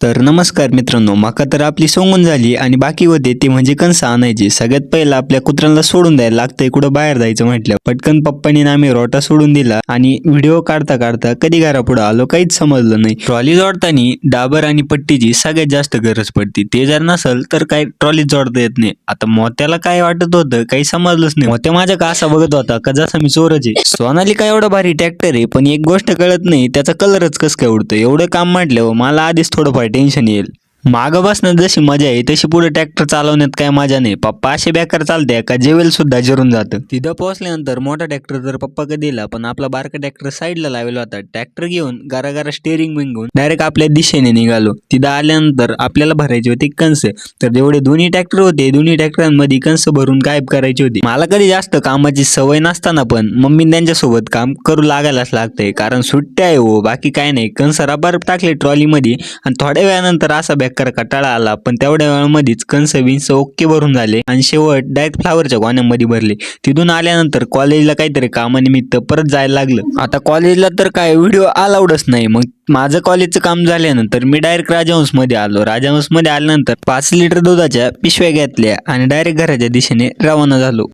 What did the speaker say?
तर नमस्कार मित्रांनो माका तर आपली सोंगून झाली आणि बाकी होते ते म्हणजे कंस आणायची. सगळ्यात पहिला आपल्या कुत्र्याला सोडून द्यायला लागतंय कुठं बाहेर जायचं म्हटलं पटकन पप्पानी आम्ही रोटा सोडून दिला आणि व्हिडिओ काढता काढता कधी घरा पुढे आलो काहीच समजलं नाही. ट्रॉली जोडताना डाबर आणि पट्टीची सगळ्यात जास्त गरज पडती. ते जर नसल तर काही ट्रॉली जोडता येत नाही. आता मोत्याला काय वाटत होतं काही समजलंच नाही. मोत्या माझ्या का असा बघत होता? का जसा मी चोरच आहे? सोनाली काय एवढं भारी ट्रॅक्टर आहे? पण एक गोष्ट कळत नाही त्याचा कलरच कस काय उडतो? एवढं काम म्हटल्यावर मला आधीच थोडंफार टेन्शन येईल. मागं बसण्यात जशी मजा आहे तशी पुढे ट्रॅक्टर चालवण्यात काय मजा नाही. पप्पा असे बॅकर चालते का जेवेल सुद्धा जिरून जातं. तिथं पोहोचल्यानंतर मोठा ट्रॅक्टर तर पप्पा कधी दिला पण आपला बारका ट्रॅक्टर साईडला लावलेला होता. ट्रॅक्टर घेऊन गारागारा स्टेअरिंग बिंगून डायरेक्ट आपल्या दिशेने निघालो. तिथं आल्यानंतर आपल्याला भरायचे होते कंस तर जेवढे दोन्ही ट्रॅक्टर होते दोन्ही ट्रॅक्टरांमध्ये कंस भरून गायब करायचे होते. मला कधी जास्त कामाची सवय नसताना पण मम्मी त्यांच्यासोबत काम करू लागायलाच लागतंय. कारण सुट्ट्या आहे हो बाकी काय नाही. कंस रबर टाकले ट्रॉलीमध्ये आणि थोड्या वेळानंतर असा बेकार कटाळा आला पण तेवढ्या वेळामध्येच कंस विंस ओके भरून झाले आणि शेवट डायरेक्ट फ्लावरच्या गोण्यामध्ये भरले. तिथून आल्यानंतर कॉलेजला काहीतरी कामानिमित्त परत जायला लागलं. आता कॉलेजला तर काय व्हिडिओ अलाउडच नाही. मग माझं कॉलेजचं काम झाल्यानंतर मी डायरेक्ट राजहंसमध्ये आलो. राजहंसमध्ये आल्यानंतर पाच लिटर दुधाच्या पिशव्या घेतल्या आणि डायरेक्ट घराच्या दिशेने रवाना झालो.